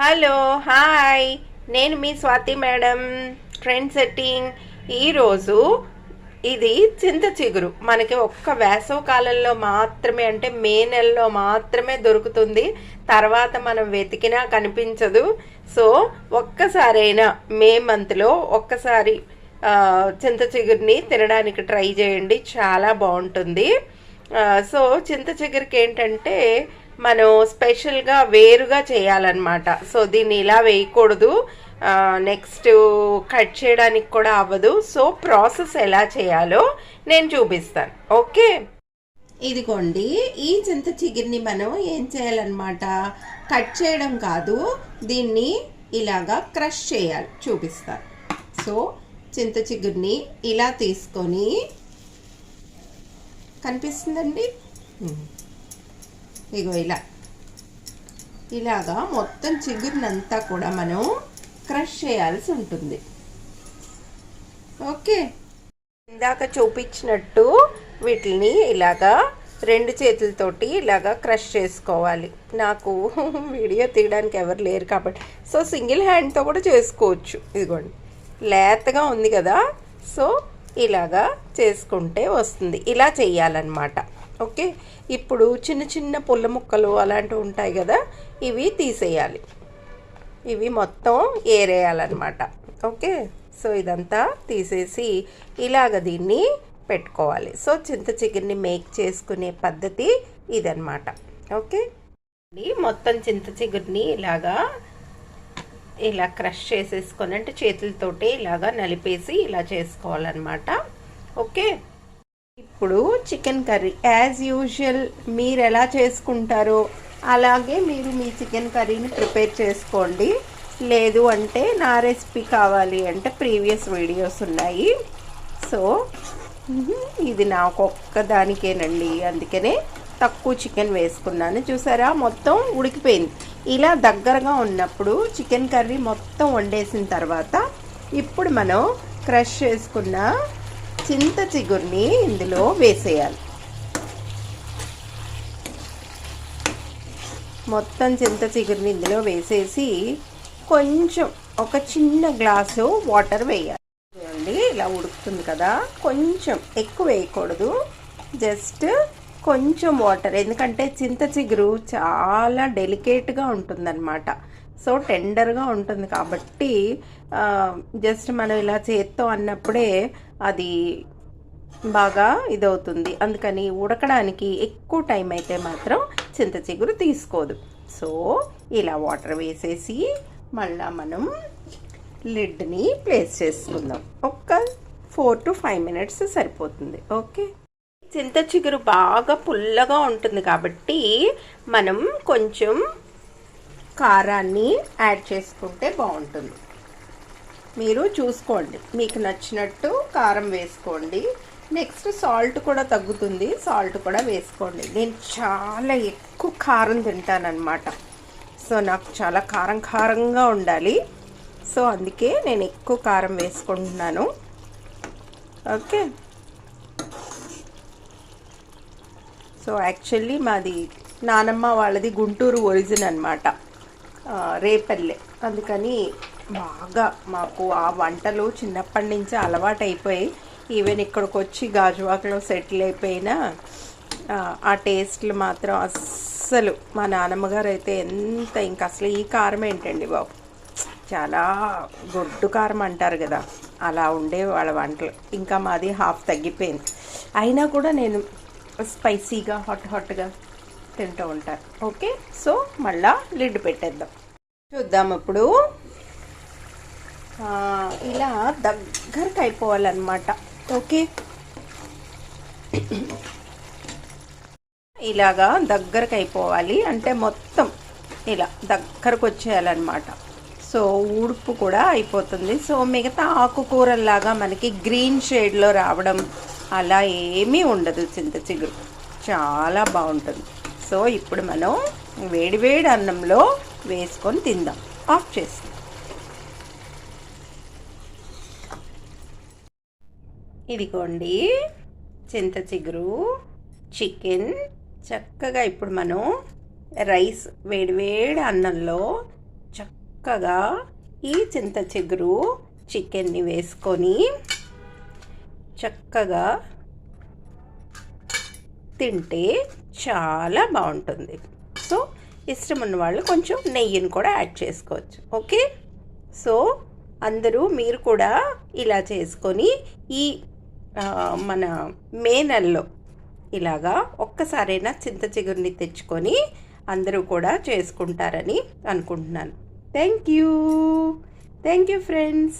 Hello hi. నేను మీ Swathi madam. Trend setting ఈరోజు ఇది చింత చిగురు. మనకి ఒక్క వేసవ కాలంలో మాత్రమే అంటే మే నెలలో మాత్రమే దొరుకుతుంది. తర్వాత మనం వెతికినా కనిపించదు. సో ఒక్కసారైనా మే మంత్లో ఒక్కసారి చింత చిగురిని తినడానికి ట్రై చేయండి. చాలా బాగుంటుంది. సో చింత చిగురికి ఏంటంటే మనం స్పెషల్గా వేరుగా చేయాలన్నమాట. సో దీన్ని ఇలా వేయకూడదు. నెక్స్ట్ కట్ చేయడానికి కూడా అవ్వదు. సో ప్రాసెస్ ఎలా చేయాలో నేను చూపిస్తాను. ఓకే ఇదిగోండి. ఈ చింత చిగురిని మనం ఏం చేయాలన్నమాట? కట్ చేయడం కాదు. దీన్ని ఇలాగా క్రష్ చేయాలి. చూపిస్తాను. సో చింత చిగురిని ఇలా తీసుకొని కనిపిస్తుందండి? ఉమ్. ఇగో ఇలా. ఇలాగా మొత్తం చిగురినంతా కూడా మనం క్రష్ చేయాల్సి ఉంటుంది. ఓకే. ఇందాక చూపించినట్టు వీటిని ఇలాగా రెండు చేతులతోటి ఇలాగా క్రష్ చేసుకోవాలి. నాకు వీడియో తీయడానికి ఎవరు లేరు కాబట్టి. సో సింగిల్ హ్యాండ్తో కూడా చేసుకోవచ్చు. ఇదిగోండి. లేతగా ఉంది కదా. సో ఇలాగా చేసుకుంటే వస్తుంది. ఇలా చేయాలన్నమాట. ఓకే? ఇప్పుడు చిన్న చిన్న పుల్ల ముక్కలు అలాంటివి ఉంటాయి కదా ఇవి తీసేయాలి. ఇవి మొత్తం ఏరేయాలన్నమాట. ఓకే? సో ఇదంతా తీసేసి ఇలాగ దీన్ని పెట్టుకోవాలి. సో చింత చికెన్ని మేక్ చేసుకునే పద్ధతి ఇదన్నమాట. ఓకే? మొత్తం చింత చిగురిని ఇలాగా ఇలా క్రష్ చేసేసుకొని అంటే చేతులతోటి ఇలాగా నలిపేసి ఇలా చేసుకోవాలన్నమాట. ఓకే? ఇప్పుడు చికెన్ కర్రీ. యాజ్ యూజువల్ మీరు ఎలా చేసుకుంటారో అలాగే మీరు మీ చికెన్ కర్రీని ప్రిపేర్ చేసుకోండి. లేదు అంటే నా రెసిపీ కావాలి అంటే ప్రీవియస్ వీడియోస్ ఉన్నాయి. సో ఇది నాకు ఒక్కదానికేనండి అందుకనే తక్కువ చికెన్ వేసుకున్నాను. చూసారా? మొత్తం ఉడికిపోయింది. ఇలా దగ్గరగా ఉన్నప్పుడు చికెన్ కర్రీ మొత్తం వండేసిన తర్వాత ఇప్పుడు మనం క్రష్ చేసుకున్న చింత చిగురిని ఇందులో వేసేయాలి. మొత్తం చింత చిగురిని ఇందులో వేసేసి కొంచెం ఒక చిన్న గ్లాసు వాటర్ వేయాలి. చూడండి ఇలా ఉడుకుతుంది కదా. కొంచెం ఎక్కువ వేయకూడదు. జస్ట్ కొంచెం వాటర్. ఎందుకంటే చింత చిగురు చాలా డెలికేట్గా ఉంటుందన్నమాట. సో టెండర్గా ఉంటుంది కాబట్టి జస్ట్ మనం ఇలా చేత్తో అన్నప్పుడే అది బాగా ఇదవుతుంది. అందుకని ఉడకడానికి ఎక్కువ టైం అయితే మాత్రం చింత చిగురు తీసుకోదు. సో ఇలా వాటర్ వేసేసి మళ్ళా మనం లిడ్ని ప్లేస్ చేసుకుందాం. ఒక్క ఫోర్ టు ఫైవ్ మినిట్స్ సరిపోతుంది. ఓకే? చింత చిగురు బాగా పుల్లగా ఉంటుంది కాబట్టి మనం కొంచెం కారాన్ని యాడ్ చేసుకుంటే బాగుంటుంది. మీరు చూసుకోండి. మీకు నచ్చినట్టు కారం వేసుకోండి. నెక్స్ట్ సాల్ట్ కూడా తగ్గుతుంది. సాల్ట్ కూడా వేసుకోండి. నేను చాలా ఎక్కువ కారం తింటానన్నమాట. సో నాకు చాలా కారం కారంగా ఉండాలి. సో అందుకే నేను ఎక్కువ కారం వేసుకుంటున్నాను. ఓకే. సో యాక్చువల్లీ మాది నానమ్మ వాళ్ళది గుంటూరు ఒరిజిన్ అనమాట రేపల్లె. అందుకని బాగా మాకు ఆ వంటలు చిన్నప్పటి నుంచి అలవాటు అయిపోయి ఈవెన్ ఇక్కడికి వచ్చి గాజువాకలో సెటిల్ అయిపోయినా ఆ, టేస్ట్లు మాత్రం అస్సలు మా నాన్నమ్మగారు అయితే ఎంత ఇంకా అసలు ఈ కారం ఏంటండి బాబు? చాలా గొడ్డు కారం అంటారు కదా అలా ఉండే వాళ్ళ వంటలు. ఇంకా మాది హాఫ్ తగ్గిపోయింది. అయినా కూడా నేను స్పైసీగా హాట్ హాట్గా తింటూ ఉంటాను. ఓకే? సో మళ్ళా లిడ్ పెట్టేద్దాం. చూద్దాం ఇప్పుడు. ఇలా దగ్గరకు అయిపోవాలన్నమాట ఓకే? ఇలాగా దగ్గరకు అయిపోవాలి అంటే మొత్తం ఇలా దగ్గరకు వచ్చేయాలన్నమాట సో ఊడుపు కూడా అయిపోతుంది. సో మిగతా ఆకుకూరల్లాగా మనకి గ్రీన్ షేడ్లో రావడం అలా ఏమీ ఉండదు చింత చిగురు. చాలా బాగుంటుంది. సో ఇప్పుడు మనం వేడివేడి అన్నంలో వేసుకొని తిందాం. ఆఫ్ చేసి. ఇదిగోండి. చింత చిగురు చికెన్. చక్కగా ఇప్పుడు మనం రైస్ వేడివేడి అన్నంలో చక్కగా ఈ చింత చిగురు చికెన్ని వేసుకొని చక్కగా తింటే చాలా బాగుంటుంది. సో ఇష్టం ఉన్న వాళ్ళు కొంచెం నెయ్యిని కూడా యాడ్ చేసుకోవచ్చు. ఓకే? సో అందరూ మీరు కూడా ఇలా చేసుకొని ఈ మన మే నెలలో ఇలాగా ఒక్కసారైనా చింత చిగురిని తెచ్చుకొని అందరూ కూడా చేసుకుంటారని అనుకుంటున్నాను. Thank you! Thank you friends!